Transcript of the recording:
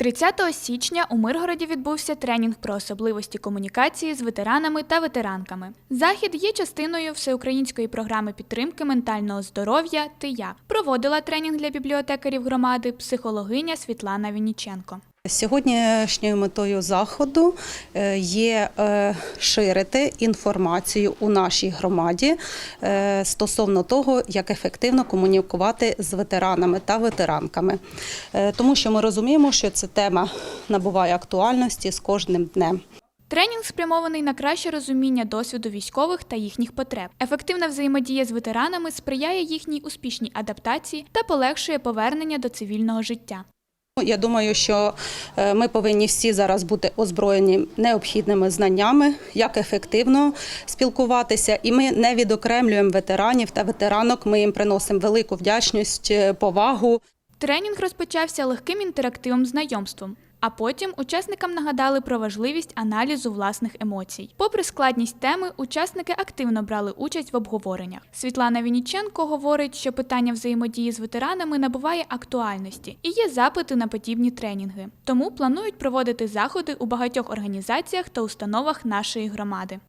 30 січня у Миргороді відбувся тренінг про особливості комунікації з ветеранами та ветеранками. Захід є частиною всеукраїнської програми підтримки ментального здоров'я Ти як проводила тренінг для бібліотекарів громади психологиня Світлана Вінніченко. Сьогоднішньою метою заходу е, є е, ширити інформацію у нашій громаді е, стосовно того, як ефективно комунікувати з ветеранами та ветеранками, тому що ми розуміємо, що ця тема набуває актуальності з кожним днем. Тренінг спрямований на краще розуміння досвіду військових та їхніх потреб. Ефективна взаємодія з ветеранами сприяє їхній успішній адаптації та полегшує повернення до цивільного життя. Я думаю, що е, ми повинні всі зараз бути озброєні необхідними знаннями, як ефективно спілкуватися, і ми не відокремлюємо ветеранів та ветеранок. Ми їм приносимо велику вдячність, е, повагу. Тренінг розпочався легким інтерактивом знайомством. А потім учасникам нагадали про важливість аналізу власних емоцій. Попри складність теми, учасники активно брали участь в обговореннях. Світлана Вініченко говорить, що питання взаємодії з ветеранами набуває актуальності і є запити на подібні тренінги. Тому планують проводити заходи у багатьох організаціях та установах нашої громади.